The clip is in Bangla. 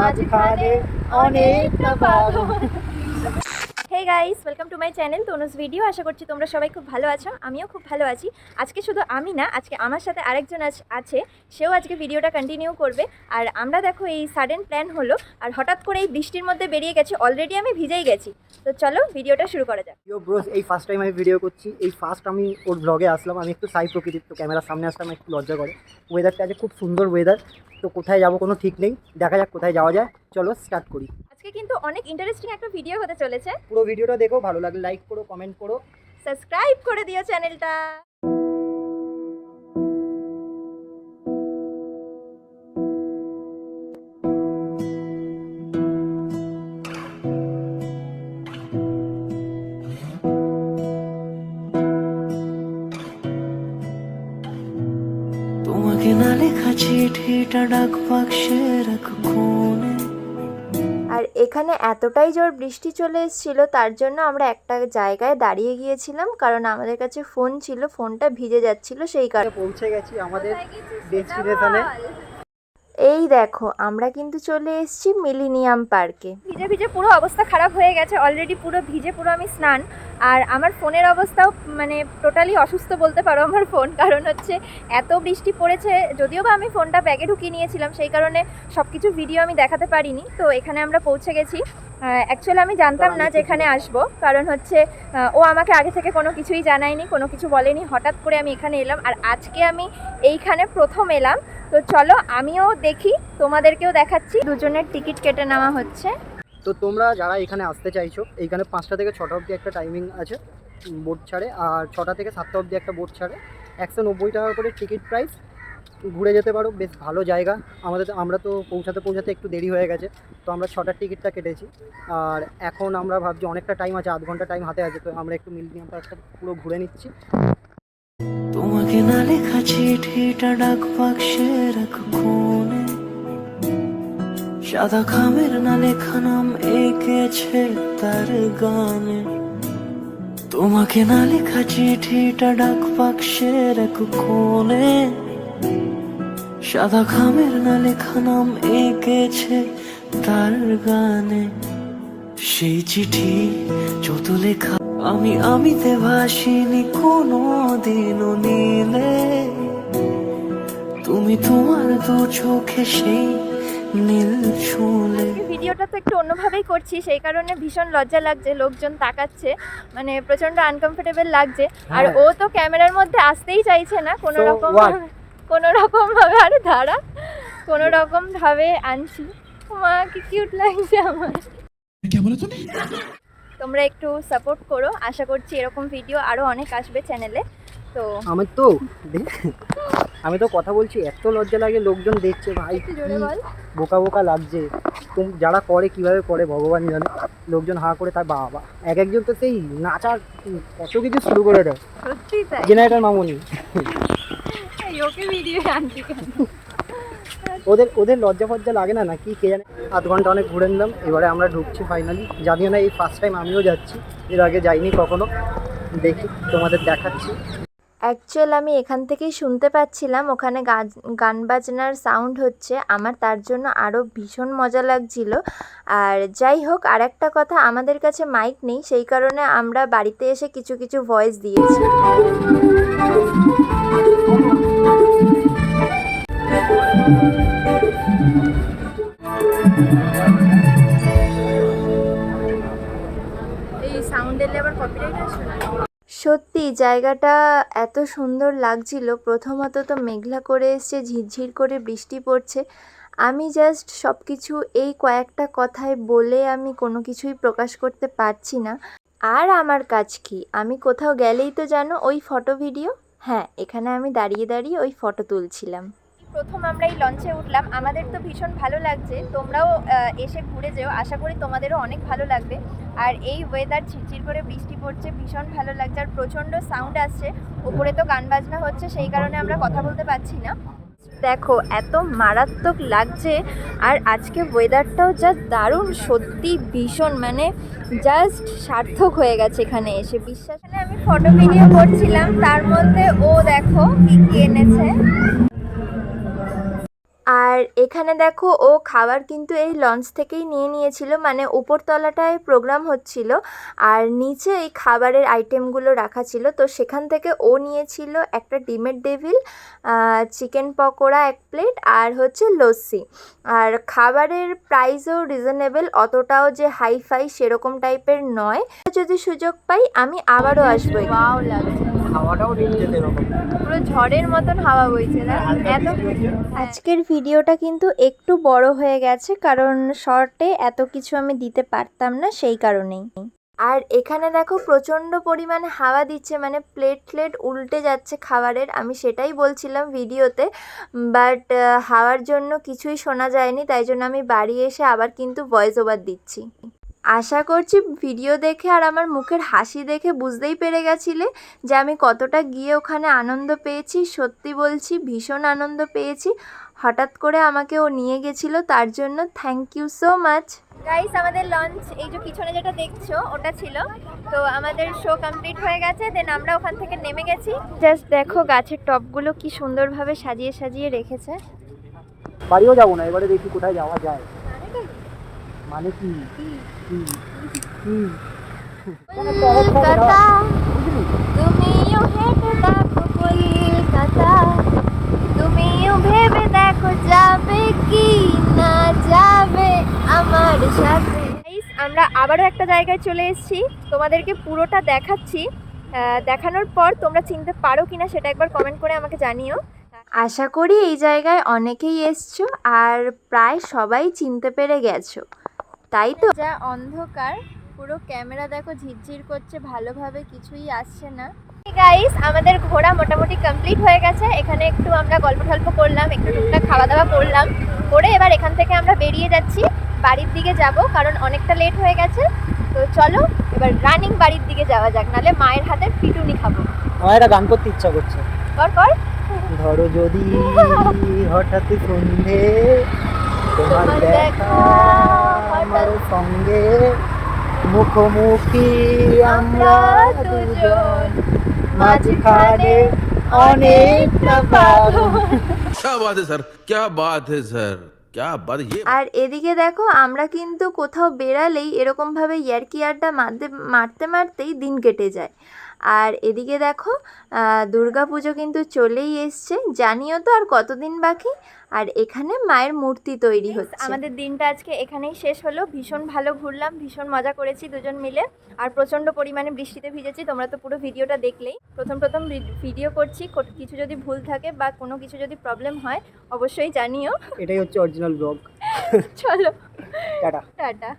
মাঝখানে অনেকটা পাবো hey guys welcome to my channel Tanuj video আশা করছি তোমরা সবাই খুব ভালো আছো, আমিও খুব ভালো আছি। আজকে শুধু আমি না, আজকে আমার সাথে আরেকজন আছ- আছে, সেও আজকে ভিডিওটা কন্টিনিউ করবে। আর আমরা দেখো এই সাডেন প্ল্যান হলো, আর হঠাৎ করে এই বৃষ্টির মধ্যে বেরিয়ে গেছি অলরেডি আমি ভিজেই গেছি। তো চলো ভিডিওটা শুরু করা যাক। ইয়ো ব্রোস এই ফার্স্ট টাইম আমি ভিডিও করছি, এই ফার্স্ট আমি ওর ব্লগে আসলাম। আমি একটু সাই প্রকৃতির তো ক্যামেরার সামনে আসলাম একটু লজ্জা করে। ওয়েদারটা আজকে খুব সুন্দর ওয়েদার তো কোথায় যাব কোনো ঠিক নেই। দেখা যাক কোথায় যাওয়া যায়। চলো স্টার্ট করি। আজকে কিন্তু অনেক ইন্টারেস্টিং একটা ভিডিও হতে চলেছে। পুরো ভিডিওটা দেখো ভালো লাগলে লাইক করো কমেন্ট করো। সাবস্ক্রাইব করে দিও চ্যানেলটা তোমাকে না লেখা চিঠিটা ডাক বাক্সে রাখো কোণে আর এখানে এতটাই জোর বৃষ্টি চলে এসেছিল তার জন্য আমরা একটা জায়গায় দাঁড়িয়ে গিয়েছিলাম কারণ আমাদের কাছে ফোন ছিল ফোনটা ভিজে যাচ্ছিল সেই কারণে। পৌঁছে গেছি আমাদের ডেস্টিনেশনে। এই দেখো আমরা কিন্তু চলে এসেছি মিলিনিয়াম পার্কে। ভিজে ভিজে পুরো অবস্থা খারাপ হয়ে গেছে অলরেডি পুরো ভিজে পুরো আমি স্নান। আর আমার ফোনের অবস্থাও মানে টোটালি অসুস্থ বলতে পারো আমার ফোন। কারণ হচ্ছে, এত বৃষ্টি পড়েছে, যদিও বা আমি ফোনটা ব্যাগে ঢুকিয়ে নিয়েছিলাম, সেই কারণে সব কিছু ভিডিও আমি দেখাতে পারিনি। তো এখানে আমরা পৌঁছে গেছি। অ্যাকচুয়ালি আমি জানতাম না যে এখানে আসব। কারণ হচ্ছে ও আমাকে আগে থেকে কোনো কিছুই জানায়নি, কোনো কিছু বলেনি। হঠাৎ করে আমি এখানে এলাম আর আজকে আমি এইখানে প্রথম এলাম। তো চলো আমিও দেখি, তোমাদেরকেও দেখাচ্ছি। দুজনের টিকিট কেটে নেওয়া হচ্ছে। তো তোমরা যারা এখানে আসতে চাইছো, এইখানে পাঁচটা থেকে ছটা অবধি একটা টাইমিং আছে বোট ছাড়ে, আর ছটা থেকে সাতটা অবধি একটা বোট ছাড়ে। একশো নব্বই টাকা করে টিকিট প্রাইস ঘুরে যেতে পারো, বেশ ভালো জায়গা। আমাদের আমরা তো পৌঁছাতে পৌঁছাতে একটু দেরি হয়ে গেছে, তো আমরা ছটার টিকিটটা কেটেছি। আর এখন আমরা ভাবছি অনেকটা টাইম আছে, আধ ঘণ্টা টাইম হাতে আছে, তো আমরা একটু মিলিনিয়াম পার্কটা পুরো ঘুরে নিচ্ছি। তোমাকে না লেখা চিঠিটা ডাক বাক্সে রাখো কোণে সাদা খামের না লেখা নাম এঁকেছে তার গানে। তোমাকে না লেখা চিঠিটা ডাক বাক্সে রাখো কোণে। সাদা খামের না লেখা নাম এঁকেছে তার গানে। সেই চিঠি যত লেখা আমি আমিতে ভাসিনি কোনো দিনও নিলে। তুমি তোমার দু চোখে সেই নীল ভিডিওটা তো একটু অন্যভাবেই করছি সেই কারণে ভীষণ লজ্জা লাগছে লোকজন তাকাচ্ছে মানে প্রচণ্ড আনকমফোর্টেবল লাগছে। আর হ্যাঁ। ও তো ক্যামেরার মধ্যে আসতেই চাইছে না কোনো রকম কোনো রকম ভাবে আরে দাঁড়া কোনো রকম ভাবে আনছি। মা কি কিউট লাগছে আমার। তোমরা একটু সাপোর্ট করো আশা করছি এরকম ভিডিও আরও অনেক আসবে চ্যানেলে তো আমার তো আমি তো কথা বলছি এত লজ্জা লাগে লোকজন দেখছে ভাই বোকা বোকা লাগছে। তুম যারা করে কীভাবে করে ভগবান জানে। লোকজন হা করে তার বাবা। এক একজন তো সেই নাচার কত কিছু শুরু করে দেয়। জেনারেটার মামুনি। ওদের ওদের লজ্জা ফজ্জা লাগে না নাকি? কে জানে? আধ ঘণ্টা অনেক ঘুরে নিলাম। এবারে আমরা ঢুকছি ফাইনালি জানিও না এই ফার্স্ট টাইম আমিও যাচ্ছি। এর আগে যাইনি কখনো। দেখি তোমাদের দেখাচ্ছি। অ্যাকচুয়াল আমি এখান থেকেই শুনতে পাচ্ছিলাম, ওখানে গান- গান বাজনার সাউন্ড হচ্ছে। আমার তার জন্য আরও ভীষণ মজা লাগছিল। আর যাই হোক আর একটা কথা, আমাদের কাছে মাইক নেই, সেই কারণে আমরা বাড়িতে এসে কিছু কিছু ভয়েস দিয়েছি। এই সাউন্ড এলে আবার কপিরাইট আসবে সত্যি জায়গাটা এত সুন্দর লাগছিল। প্রথমত তো মেঘলা করে এসছে, ঝিরঝির করে বৃষ্টি পড়ছে। আমি জাস্ট সব কিছু এই কয়েকটা কথায় বলে আমি কোনো কিছুই প্রকাশ করতে পারছি না। আর আমার কাজ কি? আমি কোথাও গেলেই তো জানো ওই ফটো ভিডিও হ্যাঁ এখানে আমি দাঁড়িয়ে দাঁড়িয়ে ওই ফটো তুলছিলাম। প্রথম আমরা এই লঞ্চে উঠলাম। আমাদের তো ভীষণ ভালো লাগছে। তোমরাও এসে ঘুরে যেও। আশা করি তোমাদেরও অনেক ভালো লাগবে। আর এই ওয়েদার ঝিরঝির করে বৃষ্টি পড়ছে, ভীষণ ভালো লাগছে। আর প্রচণ্ড সাউন্ড আসছে। ওপরে তো গান বাজনা হচ্ছে, সেই কারণে আমরা কথা বলতে পারছি না। দেখো, এত মারাত্মক লাগছে। আর আজকে ওয়েদারটাও যা দারুণ, সত্যি ভীষণ। মানে জাস্ট সার্থক হয়ে গেছে এখানে এসে। বিশ্বাস আমি ফটো ভিডিও করছিলাম, তার মধ্যে ও দেখো কি কি এনেছে। আর এখানে দেখো, ও খাবার কিন্তু এই লঞ্চ থেকেই নিয়ে নিয়েছিল মানে উপরতলাটায় প্রোগ্রাম হচ্ছিল, আর নিচে এই খাবারের আইটেমগুলো রাখা ছিল। তো সেখান থেকে ও নিয়েছিল একটা ডিমের ডেভিল চিকেন পকোড়া এক প্লেট আর হচ্ছে লস্যি। আর খাবারের প্রাইসও রিজনেবল অতটাও যে হাই ফাই সেরকম টাইপের নয়। যদি সুযোগ পাই, আমি আবারও আসব লাগছে। খাওয়াটাও রেঞ্জেতে এরকম। পুরো ঝড়ের মতন হাওয়া বইছে না? এত আজকের ভিডিওটা কিন্তু একটু বড় হয়ে গেছে কারণ শর্টে এত কিছু আমি দিতে পারতাম না সেই কারণেই। আর এখানে দেখো প্রচণ্ড পরিমাণে হাওয়া দিচ্ছে মানে প্লেট প্লেট উল্টে যাচ্ছে খাবারের আমি সেটাই বলছিলাম ভিডিওতে। বাট হাওয়ার জন্য কিছুই শোনা যায়নি তাই জন্য আমি বাড়ি এসে আবার কিন্তু ভয়েস ওভার দিচ্ছি। আশা করছি ভিডিও দেখে আর আমার মুখের হাসি দেখে বুঝতেই পেরে গেছিলে যে আমি কতটা গিয়ে ওখানে আনন্দ পেয়েছি। সত্যি বলছি, ভীষণ আনন্দ পেয়েছি। হঠাৎ করে আমাকে ও নিয়ে গেছিল, তার জন্য thank you so much guys আমাদের লঞ্চ এই যে পিছনে যেটা দেখছ, ওটা ছিল। তো আমাদের শো কমপ্লিট হয়ে গেছে দেন আমরা ওখান থেকে নেমে গেছি। জাস্ট দেখো গাছের টপগুলো কি সুন্দরভাবে সাজিয়ে সাজিয়ে রেখেছে। বাড়িও যাব না, এবারে দেখি কোথায় যাওয়া যায়। মানে কি? কি? কি? কলকাতা তুমিও হেঁটে দেখো কলকাতা তুমিও ভেবে দেখো যাবে কি না যাবে আমার সাথে। আমরা আবারও একটা জায়গায় চলে এসেছি। তোমাদেরকে পুরোটা দেখাচ্ছি। দেখানোর পর তোমরা চিনতে পারো কিনা সেটা একবার কমেন্ট করে আমাকে জানিও। আশা করি এই জায়গায় অনেকেই এসছো আর প্রায় সবাই চিনতে পেরে গেছো। তাই তো? যা অন্ধকার পুরো ক্যামেরা দেখো ঝিরঝির করছে ভালোভাবে কিছুই আসছে না। গাইস আমাদের ঘোরা মোটামুটি কমপ্লিট হয়ে গেছে। এখানে একটু আমরা গল্প টল্প করলাম একটু টুকটাক খাওয়া দাওয়া করলাম। করে এবার এখান থেকে আমরা বেরিয়ে যাচ্ছি বাড়ির দিকে যাব কারণ অনেকটা লেট হয়ে গেছে। তো চলো এবার রানিং বাড়ির দিকে যাওয়া যাক নালে মায়ের হাতের পিটুনি খাব। আমার একটা গান করতে ইচ্ছা করছে। কর কর। ধরো যদি হঠাৎ সন্ধে তোমার তোমার দেখা দেখা আমার হঠাৎ সঙ্গে মুখোমুখি আমরা দুজন মাঝখানে অনেকটা পাবো क्या बात है सर क्या बात है सर क्या बात ये আর এদিকে দেখো আমরা কিন্তু কোথাও বেরালেই এরকমভাবে ইয়ারকি আড্ডা মারতে মারতে মারতেই দিন কেটে যায় আর এদিকে দেখো দুর্গা পুজো কিন্তু চলেই এসছে। জানিও তো আর কতদিন বাকি? আর এখানে মায়ের মূর্তি তৈরি হচ্ছে। আমাদের দিনটা আজকে এখানেই শেষ হলো। ভীষণ ভালো ঘুরলাম ভীষণ মজা করেছি দুজন মিলে। আর প্রচণ্ড পরিমাণে বৃষ্টিতে ভিজেছি তোমরা তো পুরো ভিডিওটা দেখলেই। প্রথম প্রথম ভিডিও করছি কিছু যদি ভুল থাকে বা কোনো কিছু যদি প্রবলেম হয় অবশ্যই জানিও। এটাই হচ্ছে অরিজিনাল ব্লগ চলো। টাটা। টাটা।